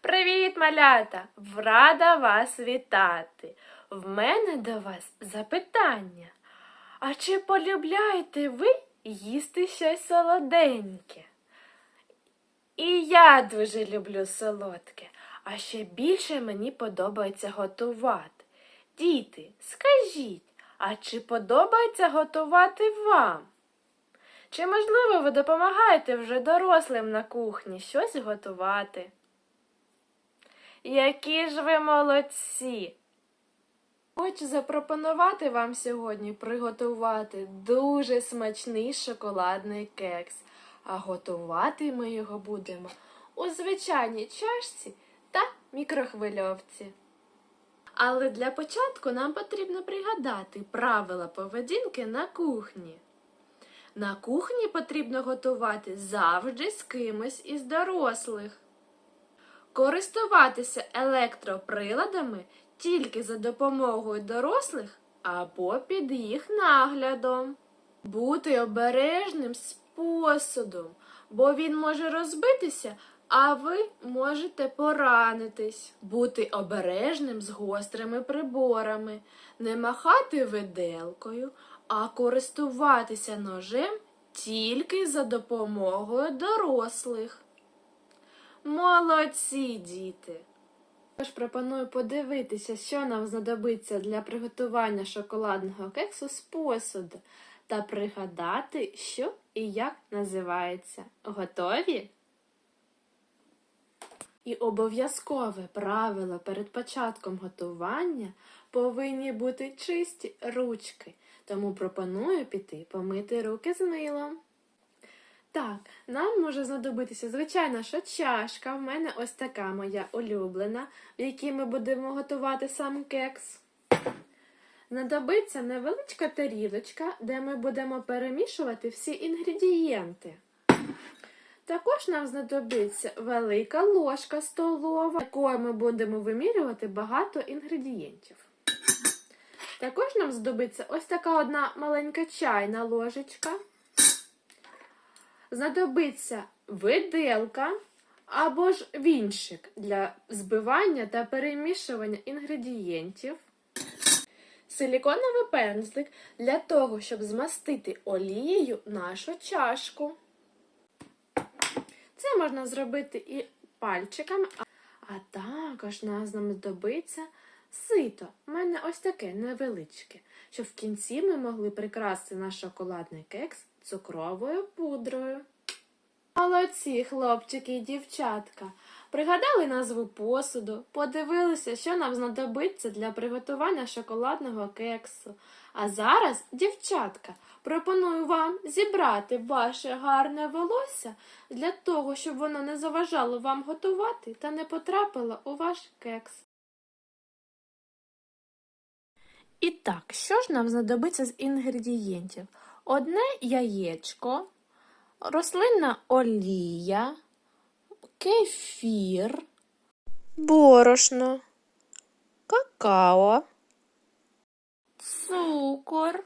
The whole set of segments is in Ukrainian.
Привіт, малята! Рада вас вітати. В мене до вас запитання. А чи полюбляєте ви їсти щось солоденьке? І я дуже люблю солодке, а ще більше мені подобається готувати. Діти, скажіть, а чи подобається готувати вам? Чи можливо ви допомагаєте вже дорослим на кухні щось готувати? Які ж ви молодці! Хочу запропонувати вам сьогодні приготувати дуже смачний шоколадний кекс. А готувати ми його будемо у звичайній чашці та мікрохвильовці. Але для початку нам потрібно пригадати правила поведінки на кухні. На кухні потрібно готувати завжди з кимось із дорослих. Користуватися електроприладами тільки за допомогою дорослих або під їх наглядом. Бути обережним з посудом, бо він може розбитися, а ви можете поранитись. Бути обережним з гострими приборами, не махати виделкою, а користуватися ножем тільки за допомогою дорослих. Молодці, діти! Тож пропоную подивитися, що нам знадобиться для приготування шоколадного кексу з посуду та пригадати, що і як називається. Готові? І обов'язкове правило перед початком готування повинні бути чисті ручки, тому пропоную піти помити руки з милом. Так, нам може знадобитися, звичайно, що чашка. В мене ось така моя улюблена, в якій ми будемо готувати сам кекс. Знадобиться невеличка тарілочка, де ми будемо перемішувати всі інгредієнти. Також нам знадобиться велика ложка столова, якою ми будемо вимірювати багато інгредієнтів. Також нам знадобиться ось така одна маленька чайна ложечка. Знадобиться виделка або ж вінчик для збивання та перемішування інгредієнтів. Силіконовий пензлик для того, щоб змастити олією нашу чашку. Це можна зробити і пальчиками, а також нам знадобиться сито. У мене ось таке невеличке, щоб в кінці ми могли прикрасити наш шоколадний кекс цукровою пудрою. Молодці, хлопчики і дівчатка. Пригадали назву посуду, подивилися, що нам знадобиться для приготування шоколадного кексу. А зараз, дівчатка, пропоную вам зібрати ваше гарне волосся для того, щоб воно не заважало вам готувати та не потрапило у ваш кекс. І так, що ж нам знадобиться з інгредієнтів? Одне яєчко, рослинна олія, кефір, борошно, какао, цукор,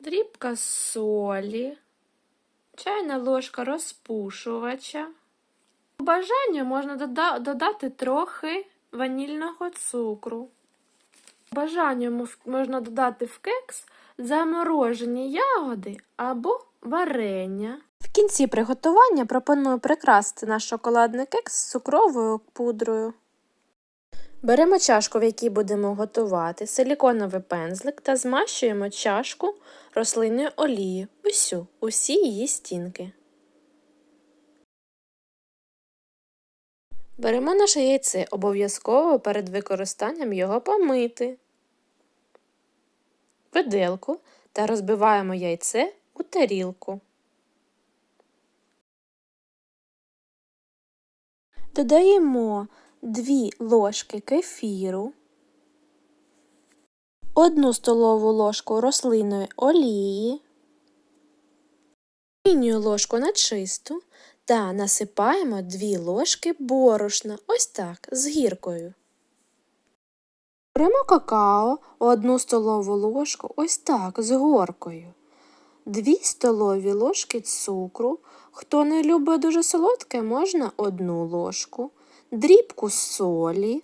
дрібка солі, чайна ложка розпушувача. По бажанню можна дода- додати трохи ванільного цукру. Бажанню можна додати в кекс заморожені ягоди або варення. В кінці приготування пропоную прикрасити наш шоколадний кекс з цукровою пудрою. Беремо чашку, в якій будемо готувати, силіконовий пензлик та змащуємо чашку рослинною олією. Усю, усі її стінки. Беремо наше яйце, обов'язково перед використанням його помити. Виделку та розбиваємо яйце у тарілку. Додаємо 2 ложки кефіру, 1 столову ложку рослинної олії, мінію ложку на чисту та насипаємо 2 ложки борошна, ось так, з гіркою. Беремо какао, 1 столову ложку, ось так, з горкою. 2 столові ложки цукру. Хто не любить дуже солодке, можна одну ложку, дрібку солі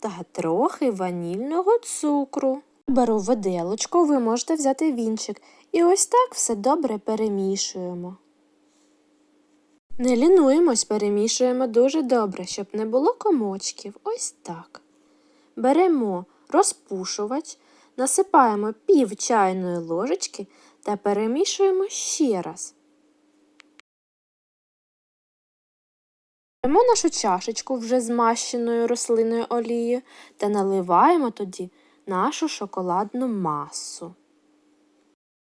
та трохи ванільного цукру. Беру виделочку, ви можете взяти вінчик. І ось так все добре перемішуємо. Не лінуємось, перемішуємо дуже добре, щоб не було комочків. Ось так. Беремо розпушувач, насипаємо пів чайної ложечки та перемішуємо ще раз. Беремо нашу чашечку вже змащеною рослинною олією та наливаємо тоді нашу шоколадну масу.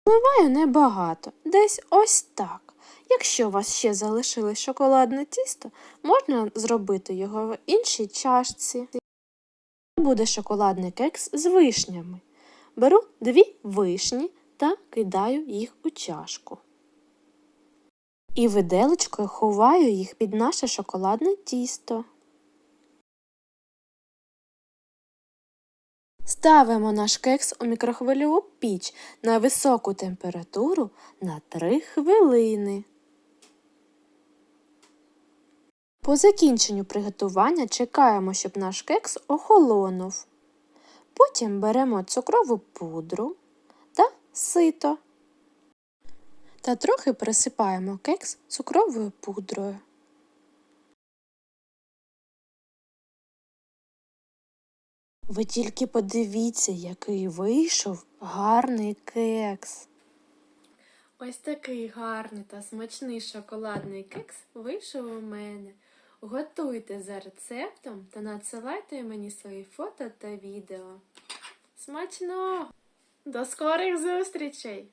Наливаю небагато, десь ось так. Якщо у вас ще залишилось шоколадне тісто, можна зробити його в іншій чашці. Буде шоколадний кекс з вишнями. Беру дві вишні та кидаю їх у чашку. І виделочкою ховаю їх під наше шоколадне тісто. Ставимо наш кекс у мікрохвильову піч на високу температуру на 3 хвилини. По закінченню приготування чекаємо, щоб наш кекс охолонув. Потім беремо цукрову пудру та сито та трохи присипаємо кекс цукровою пудрою. Ви тільки подивіться, який вийшов гарний кекс. Ось такий гарний та смачний шоколадний кекс вийшов у мене. Готуйте за рецептом та надсилайте мені свої фото та відео. Смачного! До скорих зустрічей!